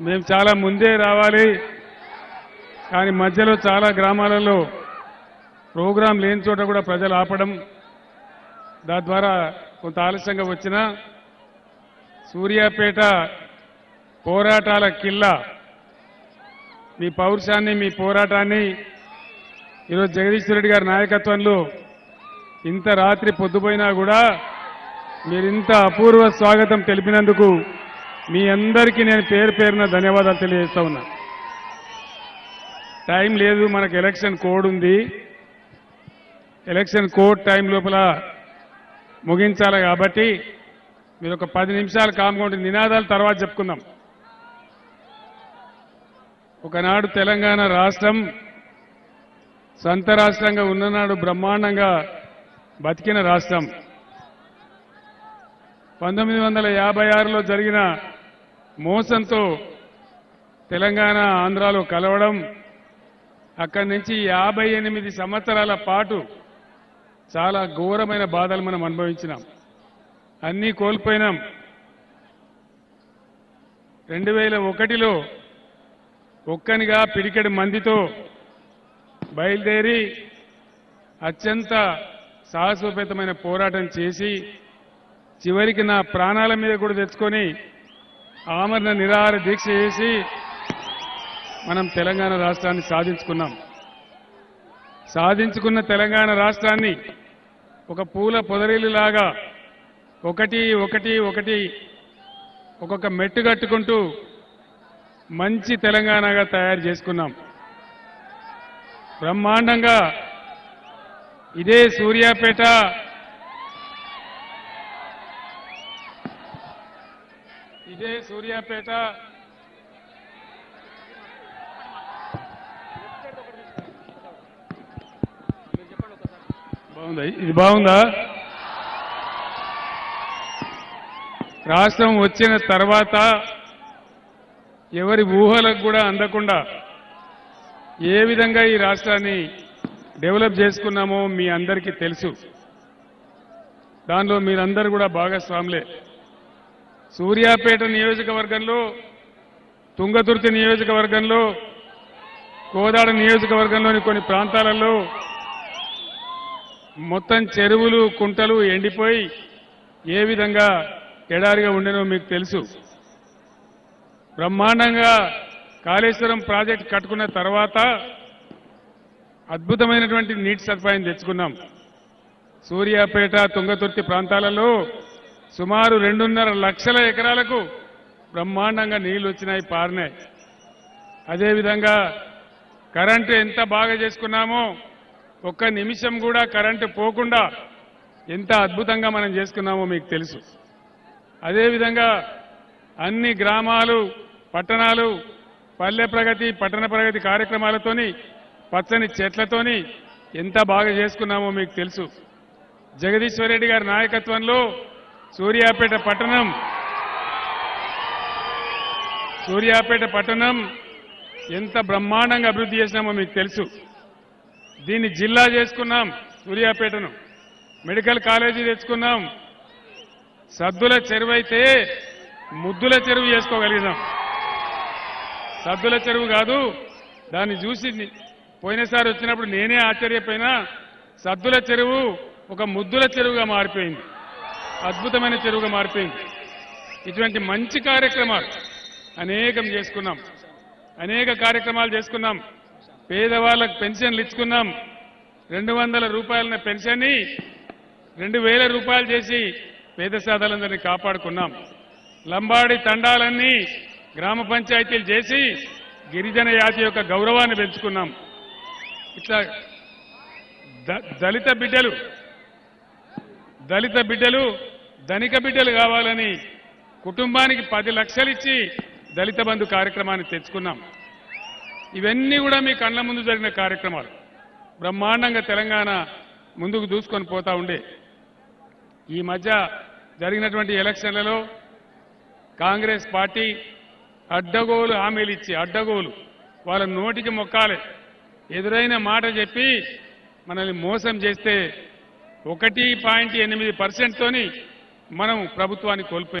మేము చాలా ముందే రావాలి. కానీ మధ్యలో చాలా గ్రామాలలో ప్రోగ్రాం లేని చోట కూడా ప్రజలు ఆపడం దాని ద్వారా కొంత ఆలస్యంగా వచ్చిన సూర్యాపేట పోరాటాల కిల్లా మీ పౌరుషాన్ని మీ పోరాటాన్ని ఈరోజు జగదీశ్వర రెడ్డి గారి నాయకత్వంలో ఇంత రాత్రి పొద్దుపోయినా కూడా మీరు ఇంత అపూర్వ స్వాగతం తెలిపినందుకు మీ అందరికీ నేను పేరు పేరున ధన్యవాదాలు తెలియజేస్తా ఉన్నా. టైం లేదు మనకు ఎలక్షన్ కోడ్ ఉంది. ఎలక్షన్ కోడ్ టైం లోపల ముగించాలి కాబట్టి మీరు ఒక పది నిమిషాలు కాముకుంటే నినాదాలు తర్వాత చెప్పుకుందాం. ఒకనాడు తెలంగాణ రాష్ట్రం సొంత రాష్ట్రంగా ఉన్ననాడు బ్రహ్మాండంగా బతికిన రాష్ట్రం. పంతొమ్మిది వందల యాభై ఆరులో జరిగిన మోసంతో తెలంగాణ ఆంధ్రాలో కలవడం అక్కడి నుంచి యాభై ఎనిమిది సంవత్సరాల పాటు చాలా ఘోరమైన బాధలు మనం అనుభవించినాం. అన్నీ కోల్పోయినాం. రెండు వేల ఒకటిలో ఒక్కనిగా పిడికెడు మందితో బయలుదేరి అత్యంత సాహసోపేతమైన పోరాటం చేసి చివరికి నా ప్రాణాల మీద కూడా తెచ్చుకొని ఆమరణ నిరాహార దీక్ష చేసి మనం తెలంగాణ రాష్ట్రాన్ని సాధించుకున్నాం. సాధించుకున్న తెలంగాణ రాష్ట్రాన్ని ఒక పూల పొదరిల్లులాగా ఒకటి ఒకటి ఒకటి ఒక్కొక్క మెట్టు కట్టుకుంటూ మంచి తెలంగాణగా తయారు చేసుకున్నాం. బ్రహ్మాండంగా ఇదే సూర్యాపేట ఇదే సూర్యాపేట. బాగుందా? ఇది బాగుందా? రాష్ట్రం వచ్చిన తర్వాత ఎవరి ఊహలకు కూడా అందకుండా ఏ విధంగా ఈ రాష్ట్రాన్ని డెవలప్ చేసుకున్నామో మీ అందరికీ తెలుసు. దానిలో మీరందరూ కూడా భాగస్వాములే. సూర్యాపేట నియోజకవర్గంలో తుంగతుర్తి నియోజకవర్గంలో కోదాడ నియోజకవర్గంలోని కొన్ని ప్రాంతాలలో మొత్తం చెరువులు కుంటలు ఎండిపోయి ఏ విధంగా ఎడారిగా ఉండేనో మీకు తెలుసు. బ్రహ్మాండంగా కాళేశ్వరం ప్రాజెక్ట్ కట్టుకున్న తర్వాత అద్భుతమైనటువంటి నీటి సదుపాయం తెచ్చుకున్నాం. సూర్యాపేట తుంగతుర్తి ప్రాంతాలలో సుమారు రెండున్నర లక్షల ఎకరాలకు బ్రహ్మాండంగా నీళ్ళు వచ్చినాయి పారినాయి. అదేవిధంగా కరెంటు ఎంత బాగా చేసుకున్నామో ఒక్క నిమిషం కూడా కరెంటు పోకుండా ఎంత అద్భుతంగా మనం చేసుకున్నామో మీకు తెలుసు. అదేవిధంగా అన్ని గ్రామాలు పట్టణాలు పల్లె ప్రగతి పట్టణ ప్రగతి కార్యక్రమాలతోని పచ్చని చెట్లతోని ఎంత బాగా చేసుకున్నామో మీకు తెలుసు. జగదీశ్వరరెడ్డి గారి నాయకత్వంలో సూర్యాపేట పట్టణం. సూర్యాపేట పట్టణం ఎంత బ్రహ్మాండంగా అభివృద్ధి చేసినామో మీకు తెలుసు. దీన్ని జిల్లా చేసుకున్నాం సూర్యాపేటను. మెడికల్ కాలేజీ తెచ్చుకున్నాం. సద్దుల చెరువు అయితే ముద్దుల చెరువు చేసుకోగలిగినాం. సద్దుల చెరువు కాదు దాన్ని చూసి పోయినసారి వచ్చినప్పుడు నేనే ఆశ్చర్యపోయినా సద్దుల చెరువు ఒక ముద్దుల చెరువుగా మారిపోయింది. అద్భుతమైన చెరువుగా మారిపోయింది. ఇటువంటి మంచి కార్యక్రమాలు అనేకం చేసుకున్నాం. అనేక కార్యక్రమాలు చేసుకున్నాం. పేదవాళ్ళకు పెన్షన్లు ఇచ్చుకున్నాం. రెండు వందల రూపాయల పెన్షన్ని రెండు వేల రూపాయలు చేసి పేద సాధాలందరినీ కాపాడుకున్నాం. లంబాడి తండాలన్నీ గ్రామ పంచాయతీలు చేసి గిరిజన జాతి యొక్క గౌరవాన్ని పెంచుకున్నాం. ఇట్లా ద- దళిత బిడ్డలు దళిత బిడ్డలు ధనిక బిడ్డలు కావాలని కుటుంబానికి పది లక్షలు ఇచ్చి దళిత బంధు కార్యక్రమాన్ని తెచ్చుకున్నాం. ఇవన్నీ కూడా మీ కళ్ళ ముందు జరిగిన కార్యక్రమాలు. బ్రహ్మాండంగా తెలంగాణ ముందుకు దూసుకొని పోతా ఉండే. ఈ మధ్య జరిగినటువంటి ఎలక్షన్లలో కాంగ్రెస్ పార్టీ అడ్డగోలు హామీలు ఇచ్చి అడ్డగోలు వాళ్ళ నోటికి మొక్కాలి. ఎదురైన మాట చెప్పి మనల్ని మోసం చేస్తే ఒకటి పాయింట్ ఎనిమిది పర్సెంట్తోని మనం ప్రభుత్వాన్ని కోల్పోయాం.